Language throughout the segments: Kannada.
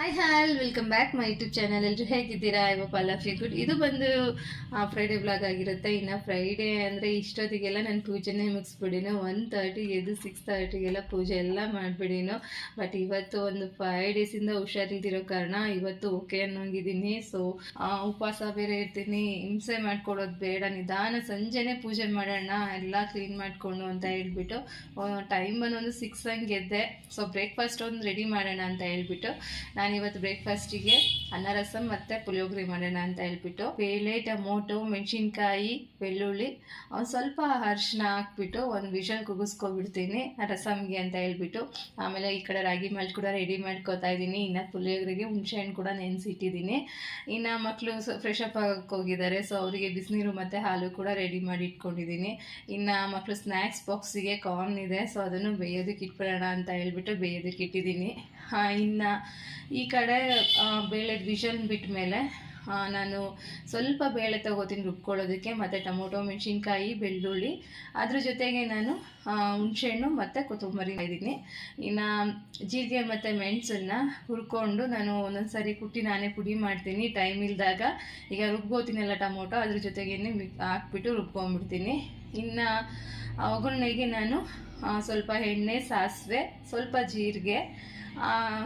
Hi all welcome back my YouTube channel ಎಲ್ಲರೂ ಹೇಗಿದ್ದೀರಾ? ಐ ಆಫ್ ಯು ಗುಡ್ ಇದು ಬಂದು ಫ್ರೈಡೇ ಬ್ಲಾಗ್ ಆಗಿರುತ್ತೆ. ಇನ್ನು ಫ್ರೈಡೇ ಅಂದರೆ ಇಷ್ಟೊತ್ತಿಗೆಲ್ಲ ನಾನು ಪೂಜೆನೇ ಮುಗಿಸ್ಬಿಡಿನೋ ಒನ್ ತರ್ಟಿಗೆ ಎದ್ದು ಸಿಕ್ಸ್ ತರ್ಟಿಗೆಲ್ಲ ಪೂಜೆ ಎಲ್ಲ ಮಾಡಿಬಿಡಿನೋ ಬಟ್ ಇವತ್ತು ಒಂದು ಫೈವ್ ಡೇಸಿಂದ ಹುಷಾರಿಲ್ದಿರೋ ಕಾರಣ ಇವತ್ತು ಓಕೆ ಅನ್ನೋಂಗಿದ್ದೀನಿ. ಸೊ ಉಪವಾಸ ಬೇರೆ ಇರ್ತೀನಿ. ಹಿಂಸೆ ಮಾಡ್ಕೊಡೋದು ಬೇಡ. ನಿಧಾನ ಸಂಜೆನೇ ಪೂಜೆ ಮಾಡೋಣ. ಎಲ್ಲ ಕ್ಲೀನ್ ಮಾಡಿಕೊಂಡು ಅಂತ ಹೇಳ್ಬಿಟ್ಟು ಟೈಮ್ ಒಂದು ಸಿಕ್ಸ್ ಹಂಗೆ ಎದ್ದೆ. ಸೊ ಬ್ರೇಕ್ಫಾಸ್ಟ್ ಒಂದು ರೆಡಿ ಮಾಡೋಣ ಅಂತ ಹೇಳ್ಬಿಟ್ಟು, ನಾನು ಇವತ್ತು ಬ್ರೇಕ್ಫಾಸ್ಟಿಗೆ ಅನ್ನ ರಸಂ ಮತ್ತು ಪುಳಿಯೋಗರೆ ಮಾಡೋಣ ಅಂತ ಹೇಳ್ಬಿಟ್ಟು ಬೇಳೆ ಟೊಮೊಟೊ, ಮೆಣಸಿನ್ಕಾಯಿ, ಬೆಳ್ಳುಳ್ಳಿ ಒಂದು ಸ್ವಲ್ಪ ಅರಿಶಿನ ಹಾಕ್ಬಿಟ್ಟು ಒಂದು ವಿಷಲ್ ಕುಗಿಸ್ಕೊಬಿಡ್ತೀನಿ ರಸಮ್ಗೆ ಅಂತ ಹೇಳ್ಬಿಟ್ಟು. ಆಮೇಲೆ ಈ ಕಡೆ ರಾಗಿ ಮಾಲ್ಟ್ ಕೂಡ ರೆಡಿ ಮಾಡ್ಕೋತಾ ಇದ್ದೀನಿ. ಇನ್ನು ಪುಳಿಯೋಗರೆಗೆ ಹುಣಸೆಹಣ್ಣು ಕೂಡ ನೆನೆಸಿಟ್ಟಿದ್ದೀನಿ. ಇನ್ನು ಮಕ್ಕಳು ಫ್ರೆಶ್ ಅಪ್ ಆಗಕ್ಕೆ ಹೋಗಿದ್ದಾರೆ ಸೊ ಅವರಿಗೆ ಬಿಸಿನೀರು ಮತ್ತು ಹಾಲು ಕೂಡ ರೆಡಿ ಮಾಡಿ ಇಟ್ಕೊಂಡಿದ್ದೀನಿ. ಇನ್ನು ಮಕ್ಕಳು ಸ್ನ್ಯಾಕ್ಸ್ ಬಾಕ್ಸಿಗೆ ಕಾರ್ನ್ ಇದೆ ಸೊ ಅದನ್ನು ಬೇಯೋದಕ್ಕೆ ಇಟ್ಬಿಡೋಣ ಅಂತ ಹೇಳ್ಬಿಟ್ಟು ಬೇಯೋದಕ್ಕೆ ಇಟ್ಟಿದ್ದೀನಿ. ಇನ್ನು ಈ ಕಡೆ ಬೇಳೆ ವಿಷನ್ ಬಿಟ್ಟ ಮೇಲೆ ನಾನು ಸ್ವಲ್ಪ ಬೇಳೆ ತಗೋತೀನಿ ರುಬ್ಕೊಳ್ಳೋದಕ್ಕೆ, ಮತ್ತು ಟೊಮೊಟೊ, ಮೆಣಸಿನ್ಕಾಯಿ, ಬೆಳ್ಳುಳ್ಳಿ. ಅದ್ರ ಜೊತೆಗೆ ನಾನು ಹುಣಸೆಹಣ್ಣು ಮತ್ತು ಕೊತ್ತಂಬರಿ ಇದ್ದೀನಿ ಇನ್ನು ಜೀರಿಗೆ ಮತ್ತು ಮೆಣಸನ್ನು ಹುರ್ಕೊಂಡು ನಾನು ಒಂದೊಂದು ಸಾರಿ ಕುಟ್ಟಿ ನಾನೇ ಪುಡಿ ಮಾಡ್ತೀನಿ ಟೈಮ್ ಇಲ್ದಾಗ. ಈಗ ರುಬ್ಬೋತೀನಲ್ಲ ಟೊಮೊಟೊ, ಅದ್ರ ಜೊತೆಗೇ ಹಾಕ್ಬಿಟ್ಟು ರುಬ್ಕೊಂಡ್ಬಿಡ್ತೀನಿ. ಇನ್ನು ಒಗ್ಗರಣೆಗೆ ನಾನು ಸ್ವಲ್ಪ ಎಣ್ಣೆ, ಸಾಸಿವೆ, ಸ್ವಲ್ಪ ಜೀರಿಗೆ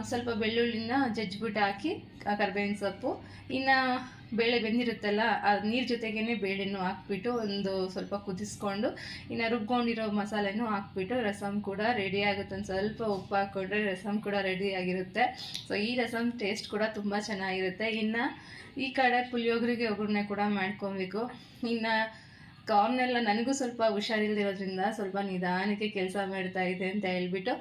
ಸ್ವಲ್ಪ ಬೆಳ್ಳುಳ್ಳಿನ ಜಜ್ಜಿಬಿಟ್ಟು ಹಾಕಿ ಕರ್ಬೇವಿನ ಸೊಪ್ಪು, ಇನ್ನು ಬೇಳೆ ಬೆಂದಿರುತ್ತಲ್ಲ, ಆ, ನೀರು ಜೊತೆಗೇ ಬೇಳೆನೂ ಹಾಕ್ಬಿಟ್ಟು ಒಂದು ಸ್ವಲ್ಪ ಕುದಿಸ್ಕೊಂಡು, ಇನ್ನು ರುಬ್ಕೊಂಡಿರೋ ಮಸಾಲೆನೂ ಹಾಕ್ಬಿಟ್ಟು ರಸಮ್ ಕೂಡ ರೆಡಿ ಆಗುತ್ತೆ. ಒಂದು ಸ್ವಲ್ಪ ಉಪ್ಪು ಹಾಕ್ಕೊಂಡ್ರೆ ರಸಮ್ ಕೂಡ ರೆಡಿ ಆಗಿರುತ್ತೆ. ಸೊ ಈ ರಸಮ್ ಟೇಸ್ಟ್ ಕೂಡ ತುಂಬ ಚೆನ್ನಾಗಿರುತ್ತೆ. ಇನ್ನು ಈ ಕಡೆ ಪುಳಿಯೋಗರೆಗೆ ಒಗ್ಗರಣೆ ಕೂಡ ಮಾಡ್ಕೊಬೇಕು. ಇನ್ನು ಕಾರ್ನೆಲ್ಲ ನನಗೂ ಸ್ವಲ್ಪ ಹುಷಾರಿಲ್ದಿರೋದ್ರಿಂದ ಸ್ವಲ್ಪ ನಿಧಾನಕ್ಕೆ ಕೆಲಸ ಮಾಡ್ತಾ ಇದೆ ಅಂತ ಹೇಳ್ಬಿಟ್ಟು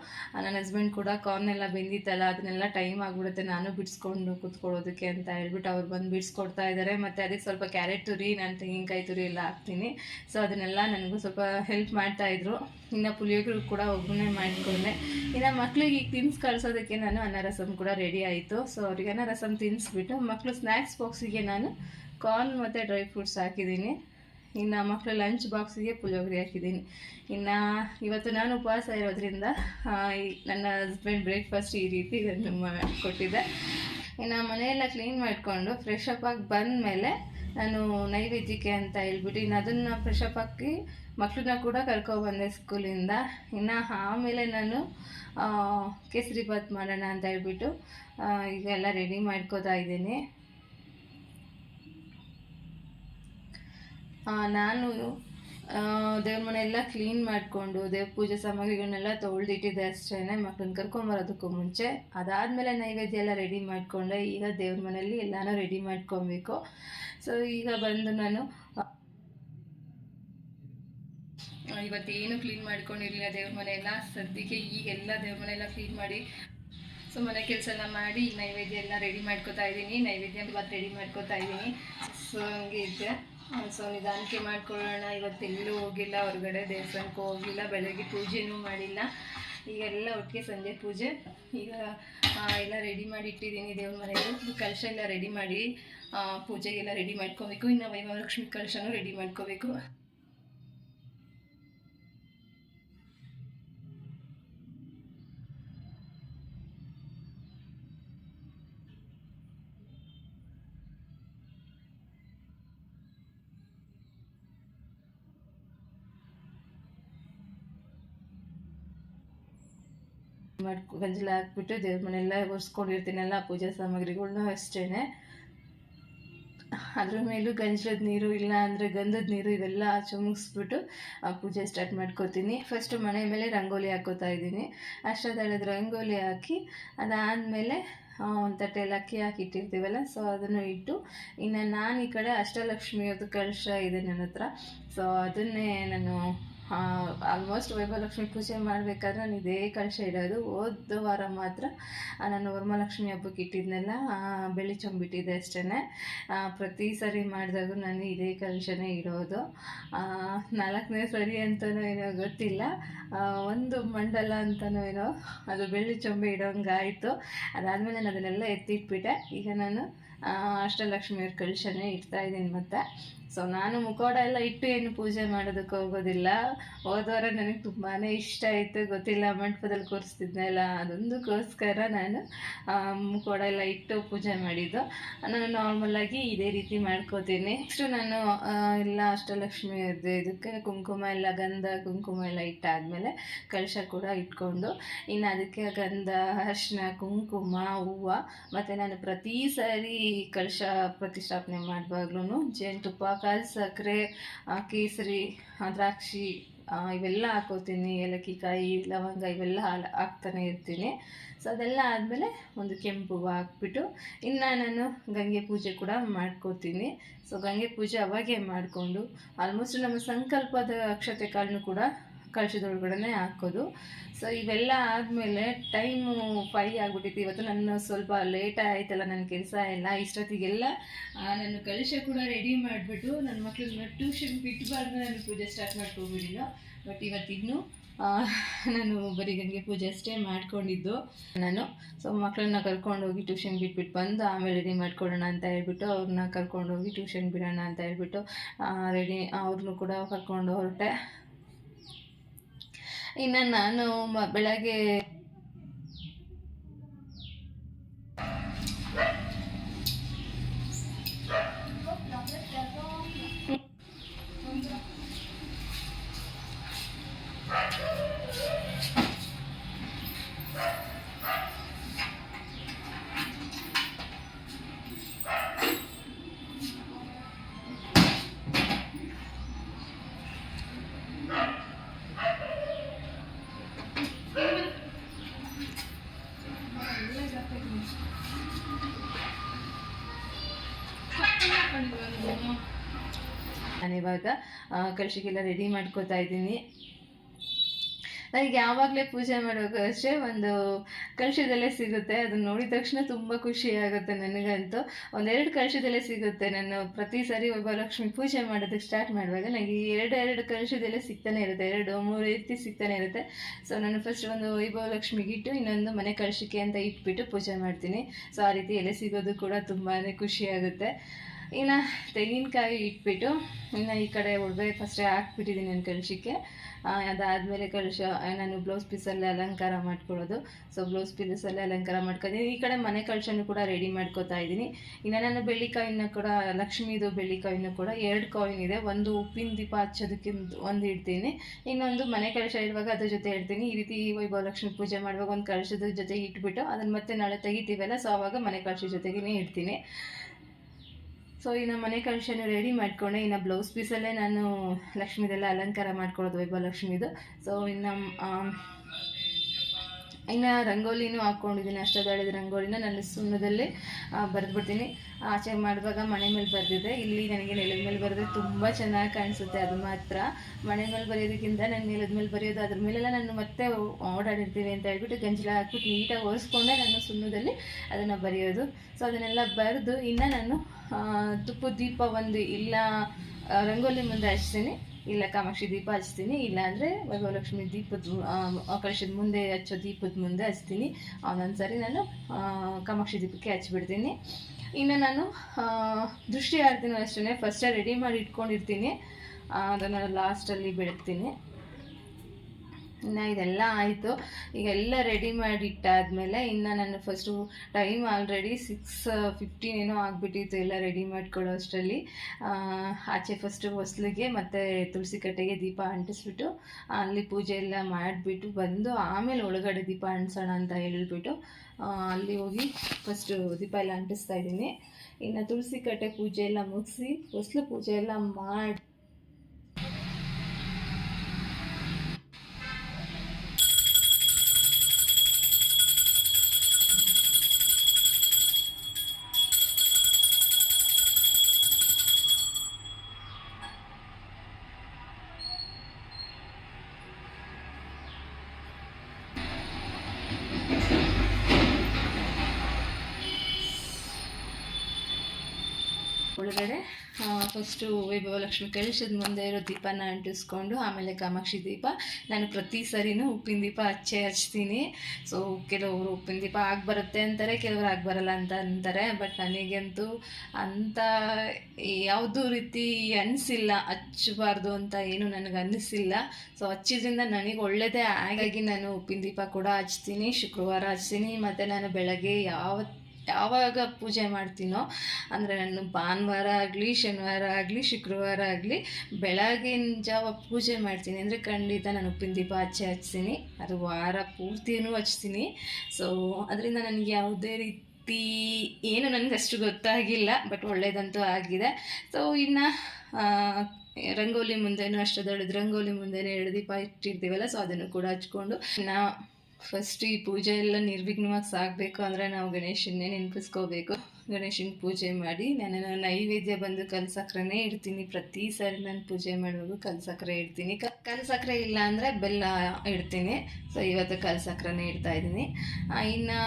ನನ್ನ ಹಸ್ಬೆಂಡ್ ಕೂಡ ಕಾರ್ನೆಲ್ಲ ಬೆಂದಿತ್ತಲ್ಲ, ಅದನ್ನೆಲ್ಲ ಟೈಮ್ ಆಗಿಬಿಡುತ್ತೆ, ನಾನು ಬಿಡಿಸ್ಕೊಂಡು ಕೂತ್ಕೊಳ್ಳೋದಕ್ಕೆ ಅಂತ ಹೇಳ್ಬಿಟ್ಟು ಅವ್ರು ಬಂದು ಬಿಡಿಸ್ಕೊಡ್ತಾ ಇದ್ದಾರೆ ಮತ್ತು ಅದಕ್ಕೆ ಸ್ವಲ್ಪ ಕ್ಯಾರೆಟ್ ತುರಿ, ನಾನು ತೆಂಗಿನಕಾಯಿ ತುರಿ ಎಲ್ಲ ಹಾಕ್ತೀನಿ. ಸೊ ಅದನ್ನೆಲ್ಲ ನನಗೂ ಸ್ವಲ್ಪ ಹೆಲ್ಪ್ ಮಾಡ್ತಾಯಿದ್ರು ಇನ್ನು ಪುಳಿಯೋಗರು ಕೂಡ ಒಬ್ಬನೇ ಮಾಡಿಕೊಂಡೆ. ಇನ್ನು ಮಕ್ಳಿಗೆ ಈಗ ತಿನ್ಸ್ ಕಳಿಸೋದಕ್ಕೆ ನಾನು ಅನ್ನ ರಸಮ್ ಕೂಡ ರೆಡಿ ಆಯಿತು. ಸೊ ಅವ್ರಿಗೆ ಅನ್ನ ರಸಮ್ ತಿನ್ನಿಸ್ಬಿಟ್ಟು ಮಕ್ಕಳು ಸ್ನ್ಯಾಕ್ಸ್ ಬಾಕ್ಸಿಗೆ ನಾನು ಕಾರ್ನ್ ಮತ್ತು ಡ್ರೈ ಫ್ರೂಟ್ಸ್ ಹಾಕಿದ್ದೀನಿ. ಇನ್ನು ಮಕ್ಕಳ ಲಂಚ್ ಬಾಕ್ಸಿಗೆ ಪುಳಿಯೋಗರೆ ಹಾಕಿದ್ದೀನಿ. ಇನ್ನು ಇವತ್ತು ನಾನು ಉಪವಾಸ ಇರೋದ್ರಿಂದ ನನ್ನ ಹಸ್ಬೆಂಡ್ ಬ್ರೇಕ್ಫಾಸ್ಟ್ ಈ ರೀತಿ ಇದನ್ನು ಕೊಟ್ಟಿದ್ದೆ. ಇನ್ನು ಮನೆಯೆಲ್ಲ ಕ್ಲೀನ್ ಮಾಡಿಕೊಂಡು ಫ್ರೆಶ್ ಅಪ್ ಆಗಿ ಬಂದ ಮೇಲೆ ನಾನು ನೈವೇದ್ಯಕ್ಕೆ ಅಂತ ಹೇಳ್ಬಿಟ್ಟು ಇನ್ನು ಅದನ್ನು ಫ್ರೆಶ್ ಅಪ್ ಹಾಕಿ ಮಕ್ಕಳನ್ನ ಕೂಡ ಕರ್ಕೊಬಂದೆ ಸ್ಕೂಲಿಂದ ಇನ್ನು ಆಮೇಲೆ ನಾನು ಕೇಸರಿ ಬಾತ್ ಮಾಡೋಣ ಅಂತ ಹೇಳ್ಬಿಟ್ಟು ಈಗೆಲ್ಲ ರೆಡಿ ಮಾಡ್ಕೋತಾ ಇದ್ದೀನಿ. ನಾನು ದೇವ್ರ ಮನೆ ಎಲ್ಲ ಕ್ಲೀನ್ ಮಾಡಿಕೊಂಡು, ದೇವ್ರ ಪೂಜೆ ಸಾಮಗ್ರಿಗಳನ್ನೆಲ್ಲ ತೊಳೆದಿಟ್ಟಿದ್ದೆ ಅಷ್ಟೇ ಮಕ್ಕಳನ್ನ ಕರ್ಕೊಂಬರೋದಕ್ಕೂ ಮುಂಚೆ. ಅದಾದಮೇಲೆ ನೈವೇದ್ಯ ಎಲ್ಲ ರೆಡಿ ಮಾಡಿಕೊಂಡೆ. ಈಗ ದೇವ್ರ ಮನೆಯಲ್ಲಿ ಎಲ್ಲನೂ ರೆಡಿ ಮಾಡ್ಕೊಬೇಕು. ಸೊ ಈಗ ಬಂದು ನಾನು ಇವತ್ತೇನು ಕ್ಲೀನ್ ಮಾಡ್ಕೊಂಡಿರಲಿಲ್ಲ ದೇವ್ರ ಮನೆಯೆಲ್ಲ. ಸದ್ಯಕ್ಕೆ ಈಗೆಲ್ಲ ದೇವ್ರ ಮನೆಯೆಲ್ಲ ಕ್ಲೀನ್ ಮಾಡಿ, ಸೊ, ಮನೆ ಕೆಲಸ ಎಲ್ಲ ಮಾಡಿ ನೈವೇದ್ಯ ಎಲ್ಲ ರೆಡಿ ಮಾಡ್ಕೋತಾ ಇದ್ದೀನಿ. ನೈವೇದ್ಯ ಇವತ್ತು ರೆಡಿ ಮಾಡ್ಕೋತಾ ಇದ್ದೀನಿ. ಸೊ ಹಂಗೆ ಇದ್ದೆ. ಸೊ ನಿಧಾನಕ್ಕೆ ಮಾಡ್ಕೊಳ್ಳೋಣ. ಇವತ್ತೆಲ್ಲೂ ಹೋಗಿಲ್ಲ, ಹೊರಗಡೆ ದೇವಸ್ಥಾನಕ್ಕೆ ಹೋಗಿಲ್ಲ, ಬೆಳಗ್ಗೆ ಪೂಜೆನೂ ಮಾಡಿಲ್ಲ. ಈಗೆಲ್ಲ ಒಟ್ಟಿಗೆ ಸಂಜೆ ಪೂಜೆ. ಈಗ ಎಲ್ಲ ರೆಡಿ ಮಾಡಿ ಇಟ್ಟಿದ್ದೀನಿ ದೇವ್ರ ಮನೆಗೆ. ಕಲಶ ಎಲ್ಲ ರೆಡಿ ಮಾಡಿ ಪೂಜೆಗೆಲ್ಲ ರೆಡಿ ಮಾಡ್ಕೋಬೇಕು. ಇನ್ನು ವೈಭವಲಕ್ಷ್ಮಿ ಕಲಶನೂ ರೆಡಿ ಮಾಡ್ಕೋಬೇಕು. ಮಾಡ್ಕೊ ಗಂಜಲ ಹಾಕ್ಬಿಟ್ಟು ದೇವ್ರ ಮನೆಯೆಲ್ಲ ಒರೆಸ್ಕೊಂಡಿರ್ತೀನಲ್ಲ ಪೂಜಾ ಸಾಮಗ್ರಿಗಳನ್ನ ಅಷ್ಟೇ ಅದ್ರ ಮೇಲೂ ಗಂಜಲದ ನೀರು ಇಲ್ಲ ಅಂದರೆ ಗಂಧದ ನೀರು ಇವೆಲ್ಲ ಚುಮುಕ್ಸ್ಬಿಟ್ಟು ಪೂಜೆ ಸ್ಟಾರ್ಟ್ ಮಾಡ್ಕೋತೀನಿ. ಫಸ್ಟು ಮನೆ ಮೇಲೆ ರಂಗೋಲಿ ಹಾಕೋತಾ ಇದ್ದೀನಿ. ಅಷ್ಟೊತ್ತಳದ ರಂಗೋಲಿ ಹಾಕಿ ಅದಾದಮೇಲೆ ಒಂದು ತಟ್ಟೆಯಲ್ಲಿ ಅಕ್ಕಿ ಹಾಕಿ ಇಟ್ಟಿರ್ತೀವಲ್ಲ ಸೊ ಅದನ್ನು ಇಟ್ಟು, ಇನ್ನು ನಾನು ಈ ಕಡೆ ಅಷ್ಟಲಕ್ಷ್ಮಿಯದು ಕಳಶ ಇದೆ ನನ್ನ ಹತ್ರ ಸೊ ಅದನ್ನೇ ನಾನು ಆಲ್ಮೋಸ್ಟ್ ವೈಭವಲಕ್ಷ್ಮಿ ಪೂಜೆ ಮಾಡಬೇಕಾದ್ರೆ ನಾನು ಇದೇ ಕಳಶ ಇಡೋದು. ಹೋದ ವಾರ ಮಾತ್ರ ನಾನು ವರಮಹಾಲಕ್ಷ್ಮಿ ಹಬ್ಬಕ್ಕೆ ಇಟ್ಟಿದ್ನೆಲ್ಲ ಬೆಳ್ಳಿ ಚೊಂಬಿಟ್ಟಿದ್ದೆ ಅಷ್ಟೇ ಪ್ರತಿ ಸರಿ ಮಾಡಿದಾಗ ನಾನು ಇದೇ ಕಲಶನೇ ಇಡೋದು. ನಾಲ್ಕನೇ ಸರಿ ಅಂತಲೂ ಏನೋ ಗೊತ್ತಿಲ್ಲ. ಒಂದು ಮಂಡಲ ಅಂತಲೂ ಏನೋ, ಅದು ಬೆಳ್ಳಿ ಚೊಂಬೆ ಇಡೋಂಗಾಯಿತು. ಅದಾದಮೇಲೆ ನಾನು ಅದನ್ನೆಲ್ಲ ಎತ್ತಿಟ್ಬಿಟ್ಟೆ. ಈಗ ನಾನು ಅಷ್ಟಲಕ್ಷ್ಮಿಯವ್ರ ಕಲಶನೇ ಇಡ್ತಾಯಿದ್ದೀನಿ ಮತ್ತು. ಸೊ ನಾನು ಮುಖೋಡ ಎಲ್ಲ ಇಟ್ಟು ಏನು ಪೂಜೆ ಮಾಡೋದಕ್ಕೆ ಹೋಗೋದಿಲ್ಲ. ಹೋದವಾರ ನನಗೆ ತುಂಬಾ ಇಷ್ಟ ಆಯಿತು. ಗೊತ್ತಿಲ್ಲ, ಮಂಟಪದಲ್ಲಿ ಕೂರಿಸ್ತಿದ್ನಲ್ಲ, ಅದೊಂದಕ್ಕೋಸ್ಕರ ನಾನು ಮುಖೋಡ ಎಲ್ಲ ಇಟ್ಟು ಪೂಜೆ ಮಾಡಿದ್ದು. ನಾನು ನಾರ್ಮಲಾಗಿ ಇದೇ ರೀತಿ ಮಾಡ್ಕೋತೀನಿ. ನೆಕ್ಸ್ಟು ನಾನು ಎಲ್ಲ ಅಷ್ಟಲಕ್ಷ್ಮಿ ಇದಕ್ಕೆ ಕುಂಕುಮ ಎಲ್ಲ, ಗಂಧ ಕುಂಕುಮ ಎಲ್ಲ ಇಟ್ಟಾದಮೇಲೆ ಕಳಶ ಕೂಡ ಇಟ್ಕೊಂಡು, ಇನ್ನು ಅದಕ್ಕೆ ಗಂಧ ಅರಿಶಿನ ಕುಂಕುಮ, ಹೂವು, ಮತ್ತು ನಾನು ಪ್ರತಿ ಸಾರಿ ಕಳಶ ಪ್ರತಿಷ್ಠಾಪನೆ ಮಾಡುವಾಗ್ಲೂ ಜೇನುತುಪ್ಪ ಕಾಲು ಸಕ್ಕರೆ ಕೇಸರಿ ದ್ರಾಕ್ಷಿ ಇವೆಲ್ಲ ಹಾಕೋತೀನಿ. ಏಲಕ್ಕಿ ಕಾಯಿ ಲವಂಗ ಇವೆಲ್ಲ ಹಾಕ್ತಾನೆ ಇರ್ತೀನಿ. ಸೊ ಅದೆಲ್ಲ ಆದಮೇಲೆ ಒಂದು ಕೆಂಪು ಹೂವು ಹಾಕ್ಬಿಟ್ಟು ಇನ್ನು ನಾನು ಗಂಗೆ ಪೂಜೆ ಕೂಡ ಮಾಡ್ಕೋತೀನಿ. ಸೊ ಗಂಗೆ ಪೂಜೆ ಅವಾಗೇ ಮಾಡಿಕೊಂಡು, ಆಲ್ಮೋಸ್ಟ್ ನಮ್ಮ ಸಂಕಲ್ಪದ ಅಕ್ಷತೆ ಕಾಳನ್ನು ಕೂಡ ಕಳಶದೊಳಗಡೆ ಹಾಕೋದು. ಸೊ ಇವೆಲ್ಲ ಆದಮೇಲೆ ಟೈಮು ಫೈ ಆಗಿಬಿಟ್ಟಿತ್ತು. ಇವತ್ತು ನನ್ನ ಸ್ವಲ್ಪ ಲೇಟ್ ಆಯ್ತಲ್ಲ, ನನ್ನ ಕೆಲಸ ಎಲ್ಲ. ಇಷ್ಟೊತ್ತಿಗೆಲ್ಲ ನಾನು ಕಳಶ ಕೂಡ ರೆಡಿ ಮಾಡಿಬಿಟ್ಟು ನನ್ನ ಮಕ್ಕಳನ್ನ ಟ್ಯೂಷನ್ ಬಿಟ್ಬಾರ್ದು ನಾನು ಪೂಜೆ ಸ್ಟಾರ್ಟ್ ಮಾಡ್ಕೊಬಿಡಿಲ್ಲ ಬಟ್ ಇವತ್ತಿನ್ನೂ ನಾನು ಬರೀ ಗಂಗೆ ಪೂಜೆ ಅಷ್ಟೇ ಮಾಡ್ಕೊಂಡಿದ್ದು. ನಾನು ಸೊ ಮಕ್ಕಳನ್ನ ಕರ್ಕೊಂಡು ಹೋಗಿ ಟ್ಯೂಷನ್ ಬಿಟ್ಬಿಟ್ಟು ಬಂದು ಆಮೇಲೆ ರೆಡಿ ಮಾಡ್ಕೊಳ್ಳೋಣ ಅಂತ ಹೇಳ್ಬಿಟ್ಟು ಅವ್ರನ್ನ ಕರ್ಕೊಂಡೋಗಿ ಟ್ಯೂಷನ್ ಬಿಡೋಣ ಅಂತ ಹೇಳ್ಬಿಟ್ಟು ರೆಡಿ ಅವ್ರನ್ನೂ ಕೂಡ ಕರ್ಕೊಂಡು ಹೊರಟೆ. ಇನ್ನು ನಾನು ಮ ಬೆಳಗ್ಗೆ ನಾನಿವಾಗ ಕಳಿಸಿಗೆಲ್ಲ ರೆಡಿ ಮಾಡ್ಕೋತಾ ಇದ್ದೀನಿ. ನನಗೆ ಯಾವಾಗಲೇ ಪೂಜೆ ಮಾಡುವಾಗ ಅಷ್ಟೇ ಒಂದು ಕಲಶದಲ್ಲೇ ಸಿಗುತ್ತೆ. ಅದನ್ನ ನೋಡಿದ ತಕ್ಷಣ ತುಂಬ ಖುಷಿ ಆಗುತ್ತೆ ನನಗಂತೂ. ಒಂದೆರಡು ಕಲಶದಲ್ಲೇ ಸಿಗುತ್ತೆ ನಾನು. ಪ್ರತಿ ಸಾರಿ ಒಬ್ಬ ಪೂಜೆ ಮಾಡೋದಕ್ಕೆ ಸ್ಟಾರ್ಟ್ ಮಾಡುವಾಗ ನನಗೆ ಎರಡು ಎರಡು ಕಲಶದಲ್ಲೇ ಸಿಗ್ತಾನೆ ಇರುತ್ತೆ. ಎರಡು, ಮೂರು ರೀತಿ ಸಿಗ್ತಾನೆ ಇರುತ್ತೆ. ಸೊ ನಾನು ಫಸ್ಟ್ ಒಂದು ವೈಭವ ಇಟ್ಟು ಇನ್ನೊಂದು ಮನೆ ಕಲಶಕ್ಕೆ ಅಂತ ಇಟ್ಬಿಟ್ಟು ಪೂಜೆ ಮಾಡ್ತೀನಿ. ಸೊ ಆ ರೀತಿ ಎಲೆ ಸಿಗೋದು ಕೂಡ ತುಂಬಾ ಖುಷಿ ಆಗುತ್ತೆ. ಇನ್ನು ತೆಂಗಿನಕಾಯಿ ಇಟ್ಬಿಟ್ಟು ಇನ್ನು ಈ ಕಡೆ ಒಡವೆ ಫಸ್ಟೇ ಹಾಕ್ಬಿಟ್ಟಿದ್ದೀನಿ ನನ್ನ ಕಳಿಸಿಕ್ಕೆ ಅದಾದಮೇಲೆ ಕಳಿಸ ನಾನು ಬ್ಲೌಸ್ ಪೀಸಲ್ಲೇ ಅಲಂಕಾರ ಮಾಡ್ಕೊಳ್ಳೋದು. ಸೊ ಬ್ಲೌಸ್ ಪೀಸಲ್ಲೇ ಅಲಂಕಾರ ಮಾಡ್ಕೊಂಡಿದ್ದೀನಿ ಈ ಕಡೆ ಮನೆ ಕಳಿಸನ್ನು ಕೂಡ ರೆಡಿ ಮಾಡ್ಕೋತಾ ಇದ್ದೀನಿ ಇನ್ನು ನಾನು ಬೆಳ್ಳಿ ಕಾಯಿನ ಕೂಡ, ಲಕ್ಷ್ಮೀದು ಬೆಳ್ಳಿ ಕಾಯಿನೂ ಕೂಡ ಎರಡು ಕಾಯಿನ್ ಇದೆ. ಒಂದು ಉಪ್ಪಿನ ದೀಪ ಹಚ್ಚೋದಕ್ಕಿಂತ ಒಂದು ಇಡ್ತೀನಿ. ಇನ್ನೊಂದು ಮನೆ ಕಳಿಸ ಇಡುವಾಗ ಅದ್ರ ಜೊತೆ ಇಡ್ತೀನಿ. ಈ ರೀತಿ ವೈಭವ ಲಕ್ಷ್ಮಿ ಪೂಜೆ ಮಾಡುವಾಗ ಒಂದು ಕಳಶದ ಜೊತೆ ಇಟ್ಬಿಟ್ಟು ಅದನ್ನು ಮತ್ತೆ ನಾಳೆ ತೆಗಿತೀವಲ್ಲ, ಸೊ ಆವಾಗ ಮನೆ ಕಲಶ ಜೊತೆಗೇ ಇಡ್ತೀನಿ. ಸೊ ಇನ್ನು ಮನೆ ಕಲ್ಶನ ರೆಡಿ ಮಾಡ್ಕೊಂಡೆ. ಇನ್ನು ಬ್ಲೌಸ್ ಪೀಸಲ್ಲೇ ನಾನು ಲಕ್ಷ್ಮಿದೆಲ್ಲ ಅಲಂಕಾರ ಮಾಡ್ಕೊಳ್ಳೋದು ವೈಭವ ಲಕ್ಷ್ಮಿದು ಸೊ ಇನ್ನು ಇನ್ನು ರಂಗೋಲಿನೂ ಹಾಕ್ಕೊಂಡಿದ್ದೀನಿ ಅಷ್ಟದಾಳಿದ ರಂಗೋಲಿನ ನಾನು ಸುಣ್ಣದಲ್ಲಿ ಬರೆದ್ಬಿಡ್ತೀನಿ. ಆಚೆ ಮಾಡುವಾಗ ಮನೆ ಮೇಲೆ ಬರೆದಿದೆ. ಇಲ್ಲಿ ನನಗೆ ನೆಲದ ಮೇಲೆ ಬರೆದ್ರೆ ತುಂಬ ಚೆನ್ನಾಗಿ ಕಾಣಿಸುತ್ತೆ ಅದು ಮಾತ್ರ. ಮನೆ ಮೇಲೆ ಬರೆಯೋದಕ್ಕಿಂತ ನಾನು ನೆಲದ ಮೇಲೆ ಬರೆಯೋದು ಅದ್ರ ಮೇಲೆಲ್ಲ ನಾನು ಮತ್ತೆ ಓಡಾಡಿರ್ತೀವಿ ಅಂತ ಹೇಳ್ಬಿಟ್ಟು ಗಂಜಲ ಹಾಕ್ಬಿಟ್ಟು ನೀಟಾಗಿ ಒರೆಸ್ಕೊಂಡೆ ನಾನು ಸುಣ್ಣದಲ್ಲಿ ಅದನ್ನು ಬರೆಯೋದು. ಸೊ ಅದನ್ನೆಲ್ಲ ಬರೆದು ಇನ್ನು ನಾನು ತುಪ್ಪ ದೀಪ ಒಂದು ಇಲ್ಲ ರಂಗೋಲಿ ಮುಂದೆ ಹಚ್ತೀನಿ. ಇಲ್ಲ ಕಾಮಾಕ್ಷಿ ದೀಪ ಹಚ್ತೀನಿ, ಇಲ್ಲ ಅಂದರೆ ವೈಭವಲಕ್ಷ್ಮಿ ದೀಪದ ಕಳಶದ ಮುಂದೆ ಹಚ್ಚೋ ದೀಪದ ಮುಂದೆ ಹಚ್ತೀನಿ. ಒಂದೊಂದು ಸರಿ ನಾನು ಕಾಮಾಕ್ಷಿ ದೀಪಕ್ಕೆ ಹಚ್ಬಿಡ್ತೀನಿ. ಇನ್ನು ನಾನು ದೃಷ್ಟಿ ಆಡ್ತೀನಿ ಅಷ್ಟೇ ಫಸ್ಟೇ ರೆಡಿ ಮಾಡಿ ಇಟ್ಕೊಂಡಿರ್ತೀನಿ. ಅದನ್ನು ಲಾಸ್ಟಲ್ಲಿ ಬೆಳಗ್ತೀನಿ. ಇನ್ನು ಇದೆಲ್ಲ ಆಯಿತು. ಈಗ ಎಲ್ಲ ರೆಡಿ ಮಾಡಿ ಇಟ್ಟಾದಮೇಲೆ ಇನ್ನು ನಾನು first time already six fifteen ಏನೋ ಆಗಿಬಿಟ್ಟಿತ್ತು ಎಲ್ಲ ರೆಡಿ ಮಾಡ್ಕೊಳ್ಳೋ ಅಷ್ಟರಲ್ಲಿ. ಆಚೆ ಫಸ್ಟು ಹೊಸ್ಲಿಗೆ ಮತ್ತು ತುಳಸಿ ಕಟ್ಟೆಗೆ ದೀಪ ಅಂಟಿಸ್ಬಿಟ್ಟು, ಅಲ್ಲಿ ಪೂಜೆ ಎಲ್ಲ ಮಾಡಿಬಿಟ್ಟು ಬಂದು ಆಮೇಲೆ ಒಳಗಡೆ ದೀಪ ಅಂಟಿಸೋಣ ಅಂತ ಹೇಳಿಬಿಟ್ಟು ಅಲ್ಲಿ ಹೋಗಿ ಫಸ್ಟು ದೀಪ ಎಲ್ಲ ಅಂಟಿಸ್ತಾ ಇದ್ದೀನಿ. ಇನ್ನು ತುಳಸಿ ಕಟ್ಟೆ ಪೂಜೆ ಎಲ್ಲ ಮುಗಿಸಿ, ಹೊಸ್ಲು ಪೂಜೆ ಎಲ್ಲ ಮಾಡಿ ಒಳಗಡೆ ಫಸ್ಟು ವೈಭವ ಲಕ್ಷ್ಮಿ ಕಳಿಸಿದ ಮುಂದೆ ಇರೋ ದೀಪನ ಅಂಟಿಸ್ಕೊಂಡು, ಆಮೇಲೆ ಕಾಮಾಕ್ಷಿ ದೀಪ. ನಾನು ಪ್ರತಿ ಸರಿನೂ ಉಪ್ಪಿನ ದೀಪ ಹಚ್ಚೇ ಹಚ್ತೀನಿ. ಸೊ ಕೆಲವರು ಉಪ್ಪಿನ ದೀಪ ಆಗಿ ಬರುತ್ತೆ ಅಂತಾರೆ, ಕೆಲವರು ಆಗಿ ಬರಲ್ಲ ಅಂತ ಅಂತಾರೆ. ಬಟ್ ನನಗಂತೂ ಅಂಥ ಯಾವುದೂ ರೀತಿ ಅನಿಸಿಲ್ಲ, ಹಚ್ಚಬಾರ್ದು ಅಂತ ಏನು ನನಗೆ ಅನ್ನಿಸಿಲ್ಲ ಸೊ ಹಚ್ಚಿದ್ರಿಂದ ನನಗೆ ಒಳ್ಳೆಯದೇ ಹಾಗಾಗಿ ನಾನು ಉಪ್ಪಿನ ದೀಪ ಕೂಡ ಹಚ್ತೀನಿ, ಶುಕ್ರವಾರ ಹಚ್ತೀನಿ. ಮತ್ತು ನಾನು ಬೆಳಗ್ಗೆ ಯಾವತ್ತು ಯಾವಾಗ ಪೂಜೆ ಮಾಡ್ತೀನೋ, ಅಂದರೆ ನಾನು ಭಾನುವಾರ ಆಗಲಿ, ಶನಿವಾರ ಆಗಲಿ, ಶುಕ್ರವಾರ ಆಗಲಿ, ಬೆಳಗಿನ ಜಾವ ಪೂಜೆ ಮಾಡ್ತೀನಿ. ಅಂದರೆ ಖಂಡಿತ ನಾನು ಉಪ್ಪಿನ ದೀಪ ಹಚ್ಚಿ ಹಚ್ತೀನಿ. ಅದು ವಾರ ಪೂರ್ತಿಯೂ ಹಚ್ತೀನಿ. ಸೊ ಅದರಿಂದ ನನಗೆ ಯಾವುದೇ ರೀತಿ ಏನು ನನಗೆ ಅಷ್ಟು ಗೊತ್ತಾಗಿಲ್ಲ ಬಟ್ ಒಳ್ಳೇದಂತೂ ಆಗಿದೆ. ಸೊ ಇನ್ನು ರಂಗೋಲಿ ಮುಂದೆನೂ ಅಷ್ಟದೊಳದು ರಂಗೋಲಿ ಮುಂದೆನೇ ಎರಡು ದೀಪ ಇಟ್ಟಿರ್ತೀವಲ್ಲ ಸೊ ಅದನ್ನು ಕೂಡ ಹಚ್ಕೊಂಡು ನಾ ಫಸ್ಟ್ ಈ ಪೂಜೆ ಎಲ್ಲ ನಿರ್ವಿಘ್ನವಾಗಿ ಸಾಗಬೇಕು ಅಂದರೆ ನಾವು ಗಣೇಶನ್ನೇ ನೆನಪಿಸ್ಕೋಬೇಕು. ಗಣೇಶನ ಪೂಜೆ ಮಾಡಿ, ನಾನು ನೈವೇದ್ಯ ಬಂದು ಕಲ್ಸಕ್ರನೇ ಇಡ್ತೀನಿ. ಪ್ರತಿ ಸಾರಿ ನಾನು ಪೂಜೆ ಮಾಡುವಾಗ ಕಲ್ಸಕ್ರೆ ಇಡ್ತೀನಿ. ಕಲ್ಸಕ್ರೆ ಇಲ್ಲ ಅಂದರೆ ಬೆಲ್ಲ ಇಡ್ತೀನಿ. ಸೊ ಇವತ್ತು ಕಲ್ಸಕ್ರನೇ ಇಡ್ತಾ ಇದ್ದೀನಿ. ಇನ್ನು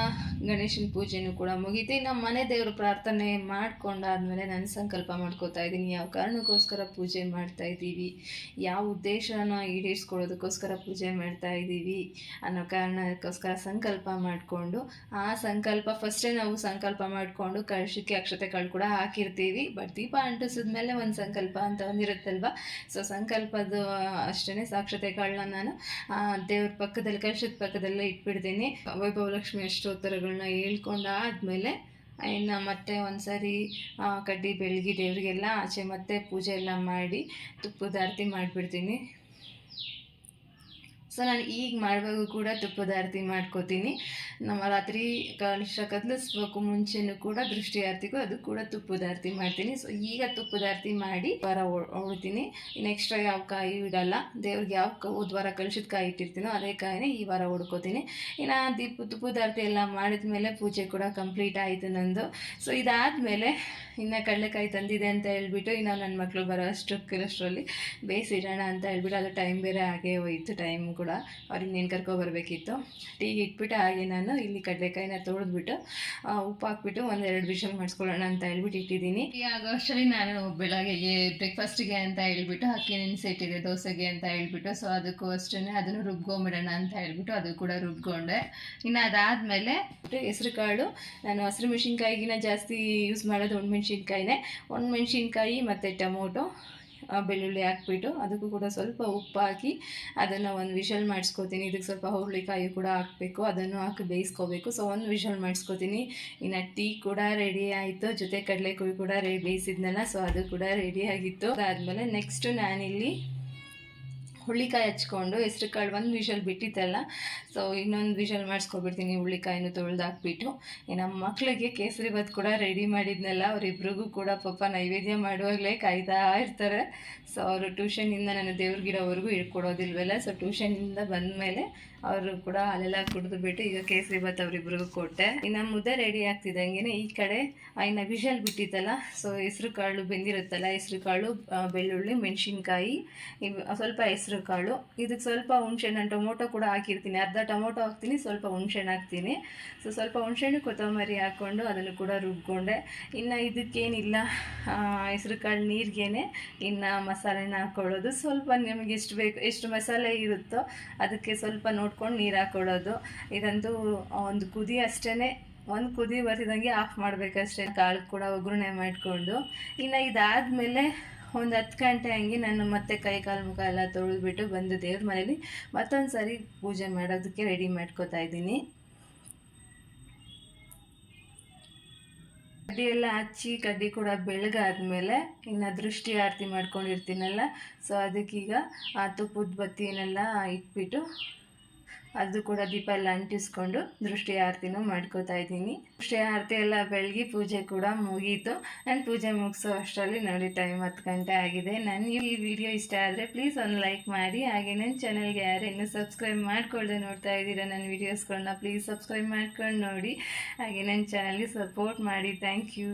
ಗಣೇಶನ ಪೂಜೆನೂ ಕೂಡ ಮುಗೀತು. ಇನ್ನು ಮನೆ ದೇವರು ಪ್ರಾರ್ಥನೆ ಮಾಡ್ಕೊಂಡಾದ್ಮೇಲೆ ನಾನು ಸಂಕಲ್ಪ ಮಾಡ್ಕೋತಾ ಇದ್ದೀನಿ. ಯಾವ ಕಾರಣಕ್ಕೋಸ್ಕರ ಪೂಜೆ ಮಾಡ್ತಾ ಇದ್ದೀವಿ? ಯಾವ ಉದ್ದೇಶನ ಈಡೇರಿಸ್ಕೊಳ್ಳೋದಕ್ಕೋಸ್ಕರ ಪೂಜೆ ಮಾಡ್ತಾ ಇದ್ದೀವಿ? ಅನ್ನೋ ಕಾರಣಕ್ಕೋಸ್ಕರ ಸಂಕಲ್ಪ ಮಾಡಿಕೊಂಡು, ಆ ಸಂಕಲ್ಪ ಫಸ್ಟೇ ನಾವು ಸಂಕಲ್ಪ ಮಾಡಿಕೊಂಡು ಕಳಶಕ್ಕೆ ಅಕ್ಷತೆ ಕಾಳು ಕೂಡ ಹಾಕಿರ್ತೀವಿ. ಬಟ್ ದೀಪ ಅಂಟಿಸಿದ್ಮೇಲೆ ಒಂದು ಸಂಕಲ್ಪ ಅಂತ ಒಂದಿರುತ್ತಲ್ವ ಸೊ ಸಂಕಲ್ಪದ ಅಷ್ಟೇ ಸಾಕ್ಷತೆ ಕಾಳನ್ನ ನಾನು ದೇವ್ರ ಪಕ್ಕದಲ್ಲಿ ಕಳಶದ ಪಕ್ಕದಲ್ಲೇ ಇಟ್ಬಿಡ್ತೀನಿ. ವೈಭವಲಕ್ಷ್ಮಿ ಅಷ್ಟೋತ್ತರಗಳನ್ನ ಹೇಳ್ಕೊಂಡಾದ್ಮೇಲೆ, ಇನ್ನು ಮತ್ತೆ ಒಂದ್ಸರಿ ಕಡ್ಡಿ ಬೆಳಗ್ಗೆ ದೇವರಿಗೆಲ್ಲ ಆಚೆ ಮತ್ತೆ ಪೂಜೆ ಎಲ್ಲ ಮಾಡಿ ತುಪ್ಪದ ಆರತಿ ಮಾಡಿಬಿಡ್ತೀನಿ. ಸೊ ನಾನು ಈಗ ಮಾಡುವಾಗ ಕೂಡ ತುಪ್ಪದ ಆರತಿ ಮಾಡ್ಕೋತೀನಿ. ನಮ್ಮ ರಾತ್ರಿ ಕನಿಷ್ಠ ಕದಲಿಸ್ಬೇಕು ಮುಂಚೆನೂ ಕೂಡ ದೃಷ್ಟಿ ಆರತಿಗೂ ಅದು ಕೂಡ ತುಪ್ಪದ ಆರತಿ ಮಾಡ್ತೀನಿ. ಸೊ ಈಗ ತುಪ್ಪದ ಆರತಿ ಮಾಡಿ ವಾರ ಉಳ್ತೀನಿ ಇನ್ನು ಎಕ್ಸ್ಟ್ರಾ ಯಾವ ಕಾಯಿ ಇಡಲ್ಲ. ದೇವ್ರಿಗೆ ಯಾವ ದ್ವಾರ ವಾರ ಕಲಶದ ಕಾಯಿ ಇಟ್ಟಿರ್ತೀನೋ ಅದೇ ಕಾಯಿನೇ ಈ ವಾರ ಹುಡ್ಕೋತೀನಿ ಇನ್ನು ದೀಪ ತುಪ್ಪದ ಆರತಿ ಎಲ್ಲ ಮಾಡಿದ ಮೇಲೆ ಪೂಜೆ ಕೂಡ ಕಂಪ್ಲೀಟ್ ಆಯಿತು ನಂದು. ಸೊ ಇದಾದಮೇಲೆ ಇನ್ನು ಕಡಲೆಕಾಯಿ ತಂದಿದೆ ಅಂತ ಹೇಳ್ಬಿಟ್ಟು ಇನ್ನು ನನ್ನ ಮಕ್ಕಳು ಬರೋ ಅಷ್ಟು ಬೇಯಿಸಿಡೋಣ ಅಂತ ಹೇಳ್ಬಿಟ್ಟು ಅದು ಟೈಮ್ ಬೇರೆ ಹಾಗೆ ಹೋಯಿತು ಟೈಮ್ ಕೂಡ. ಅವ್ರಿಗೆ ನೀನು ಕರ್ಕೊಬರ್ಬೇಕಿತ್ತು. ಟೀಗೆ ಇಟ್ಬಿಟ್ಟು ಹಾಗೆ ನಾನು ಇಲ್ಲಿ ಕಡಲೆಕಾಯಿನ ತೊಳೆದ್ಬಿಟ್ಟು ಉಪ್ಪು ಹಾಕ್ಬಿಟ್ಟು ಒಂದೆರಡು ವಿಷಲ್ ಮಾಡಿಸ್ಕೊಳ್ಳೋಣ ಅಂತ ಹೇಳ್ಬಿಟ್ಟು ಇಟ್ಟಿದ್ದೀನಿ. ಆಗೋ ಅಷ್ಟರಲ್ಲಿ ನಾನು ಬೆಳಗ್ಗೆಗೆ ಬ್ರೇಕ್ಫಾಸ್ಟಿಗೆ ಅಂತ ಹೇಳ್ಬಿಟ್ಟು ಅಕ್ಕಿ ನೆನೆಸಿಟ್ಟಿದೆ ದೋಸೆಗೆ ಅಂತ ಹೇಳ್ಬಿಟ್ಟು ಸೊ ಅದಕ್ಕೂ ಅಷ್ಟೇ ಅದನ್ನು ರುಬ್ಕೊಂಬಿಡೋಣ ಅಂತ ಹೇಳ್ಬಿಟ್ಟು ಅದು ಕೂಡ ರುಬ್ಕೊಂಡೆ. ಇನ್ನು ಅದಾದಮೇಲೆ ಹೆಸರು ಕಾಳು ನಾನು ಹಸಿರು ಮೆಣಸಿನ್ಕಾಯಿಗಿನ ಜಾಸ್ತಿ ಯೂಸ್ ಮಾಡೋದು ಒಣಮೆಣ್ಸಿನ್ಕಾಯಿನೇ. ಒಣಮೆಣ್ಸಿನ್ಕಾಯಿ ಮತ್ತು ಟೊಮೊಟೊ ಬೆಳ್ಳುಳ್ಳಿ ಹಾಕ್ಬಿಟ್ಟು ಅದಕ್ಕೂ ಕೂಡ ಸ್ವಲ್ಪ ಉಪ್ಪು ಹಾಕಿ ಅದನ್ನು ಒಂದು ವಿಷಲ್ ಮಾಡಿಸ್ಕೋತೀನಿ. ಇದಕ್ಕೆ ಸ್ವಲ್ಪ ಹುರುಳಿಕಾಯಿ ಕೂಡ ಹಾಕಬೇಕು. ಅದನ್ನು ಹಾಕಿ ಬೇಯಿಸ್ಕೋಬೇಕು. ಸೊ ಒಂದು ವಿಷಲ್ ಮಾಡಿಸ್ಕೋತೀನಿ. ಇನ್ನು ಟೀ ಕೂಡ ರೆಡಿ ಆಯಿತು. ಜೊತೆ ಕಡಲೆಕಾಯಿ ಕೂಡ ರೆಡಿ ಬೇಯಿಸಿದ್ನಲ್ಲ ಸೊ ಅದು ಕೂಡ ರೆಡಿ ಆಗಿತ್ತು. ಅದಾದಮೇಲೆ ನೆಕ್ಸ್ಟು ನಾನಿಲ್ಲಿ ಹುಳ್ಳಿಕಾಯಿ ಹಚ್ಕೊಂಡು ಹೆಸ್ರು ಕಾಳು ಒಂದು ವಿಷಲ್ ಬಿಟ್ಟಿತ್ತಲ್ಲ ಸೊ ಇನ್ನೊಂದು ವಿಷಲ್ ಮಾಡಿಸ್ಕೊಬಿಡ್ತೀನಿ, ಹುಳ್ಳಿಕಾಯಿನೂ ತೊಳೆದು ಹಾಕ್ಬಿಟ್ಟು. ನಮ್ಮ ಮಕ್ಕಳಿಗೆ ಕೇಸರಿ ಭಾತ್ ಕೂಡ ರೆಡಿ ಮಾಡಿದ್ನಲ್ಲ, ಅವರಿಬ್ರಿಗೂ ಕೂಡ ಪಾಪ ನೈವೇದ್ಯ ಮಾಡುವಾಗಲೇ ಕಾಯ್ತಾ ಇರ್ತಾರೆ. ಸೊ ಅವರು ಟ್ಯೂಷನಿಂದ ನಾನು ದೇವ್ರ ಗಿಡವರೆಗೂ ಇಟ್ಕೊಡೋದಿಲ್ವಲ್ಲ ಸೊ ಟ್ಯೂಷನಿಂದ ಬಂದ ಮೇಲೆ ಅವರು ಕೂಡ ಅಲ್ಲೆಲ್ಲ ಕುಡಿದು ಬಿಟ್ಟು ಈಗ ಕೇಸರಿ ಭಾತ್ ಅವರಿಬ್ರಿಗೂ ಕೊಟ್ಟೆ. ಇನ್ನು ಮುದ್ದೆ ರೆಡಿ ಆಗ್ತಿದ್ದಂಗೆ ಈ ಕಡೆ ಇನ್ನು ವಿಷಲ್ ಬಿಟ್ಟಿತ್ತಲ್ಲ ಸೊ ಹೆಸ್ರು ಕಾಳು ಬೆಂದಿರುತ್ತಲ್ಲ, ಹೆಸ್ರು ಕಾಳು ಬೆಳ್ಳುಳ್ಳಿ, ಮೆಣಸಿನ್ಕಾಯಿ ಸ್ವಲ್ಪ ಹೆಸ್ರು ಕಾಳು. ಇದಕ್ಕೆ ಸ್ವಲ್ಪ ಹುಣಸೆಹಣ್ಣು ಟೊಮೊಟೊ ಕೂಡ ಹಾಕಿರ್ತೀನಿ. ಅರ್ಧ ಟೊಮೊಟೊ ಹಾಕ್ತೀನಿ, ಸ್ವಲ್ಪ ಹುಣಸೆಹಣ್ಣು ಹಾಕ್ತೀನಿ. ಸೊ ಸ್ವಲ್ಪ ಹುಣಸೆಹಣ್ಣು ಕೊತ್ತಂಬರಿ ಹಾಕ್ಕೊಂಡು ಅದನ್ನು ಕೂಡ ರುಬ್ಕೊಂಡೆ. ಇನ್ನು ಇದಕ್ಕೇನಿಲ್ಲ ಹೆಸ್ರು ಕಾಳು ನೀರಿಗೇನೆ ಇನ್ನು ಮಸಾಲೆನ ಹಾಕ್ಕೊಳ್ಳೋದು ಸ್ವಲ್ಪ ನಿಮಗೆ ಎಷ್ಟು ಬೇಕು, ಎಷ್ಟು ಮಸಾಲೆ ಇರುತ್ತೋ ಅದಕ್ಕೆ ಸ್ವಲ್ಪ ನೋಡ್ಕೊಂಡು ನೀರು ಹಾಕೊಳ್ಳೋದು. ಇದಂತೂ ಒಂದು ಕುದಿ ಅಷ್ಟೇ ಒಂದು ಕುದಿ ಬರ್ತಿದಂಗೆ ಆಫ್ ಮಾಡಬೇಕಷ್ಟೇ. ಕಾಳು ಕೂಡ ಒಗ್ಗರಣೆ ಮಾಡಿಕೊಂಡು. ಇನ್ನು ಇದಾದಮೇಲೆ ಒಂದು ಹತ್ತು ಗಂಟೆ ಹಂಗೆ ನಾನು ಮತ್ತೆ ಕೈ ಕಾಲು ಮುಖ ಎಲ್ಲ ತೊಳೆದ್ಬಿಟ್ಟು ಬಂದು ದೇವ್ರ ಮನೇಲಿ ಮತ್ತೊಂದು ಸರಿ ಪೂಜೆ ಮಾಡೋದಕ್ಕೆ ರೆಡಿ ಮಾಡ್ಕೋತಾ ಇದ್ದೀನಿ. ಕಡ್ಡಿ ಎಲ್ಲ ಹಚ್ಚಿ, ಕಡ್ಡಿ ಕೂಡ ಬೆಳಗಾದ್ಮೇಲೆ ಇನ್ನು ದೃಷ್ಟಿ ಆರತಿ ಮಾಡ್ಕೊಂಡಿರ್ತೀನಲ್ಲ, ಸೊ ಅದಕ್ಕೀಗ ಆ ತುಪ್ಪದ ಬತ್ತಿನೆಲ್ಲ ಇಟ್ಬಿಟ್ಟು ಅದು ಕೂಡ ದೀಪ ಎಲ್ಲ ಅಂಟಿಸ್ಕೊಂಡು ದೃಷ್ಟಿ ಆರತಿನೂ ಮಾಡ್ಕೋತಾ ಇದ್ದೀನಿ. ದೃಷ್ಟಿ ಆರತಿ ಎಲ್ಲ ಬೆಳಗ್ಗೆ ಪೂಜೆ ಕೂಡ ಮುಗೀತು. ನಾನು ಪೂಜೆ ಮುಗಿಸೋ ಅಷ್ಟರಲ್ಲಿ ನೋಡಿ ಟೈಮ್ ಹತ್ತು ಗಂಟೆ ಆಗಿದೆ. ನಾನು ಈ ವಿಡಿಯೋ ಇಷ್ಟ ಆದರೆ ಪ್ಲೀಸ್ ಒಂದು ಲೈಕ್ ಮಾಡಿ. ಹಾಗೆ ನನ್ನ ಚಾನಲ್ಗೆ ಯಾರು ಇನ್ನೂ ಸಬ್ಸ್ಕ್ರೈಬ್ ಮಾಡ್ಕೊಳ್ದೆ ನೋಡ್ತಾ ಇದ್ದೀರಾ ನನ್ನ ವೀಡಿಯೋಸ್ಗಳನ್ನ ಪ್ಲೀಸ್ ಸಬ್ಸ್ಕ್ರೈಬ್ ಮಾಡ್ಕೊಂಡು ನೋಡಿ. ಹಾಗೆ ನನ್ನ ಚಾನಲ್ಗೆ ಸಪೋರ್ಟ್ ಮಾಡಿ. Thank you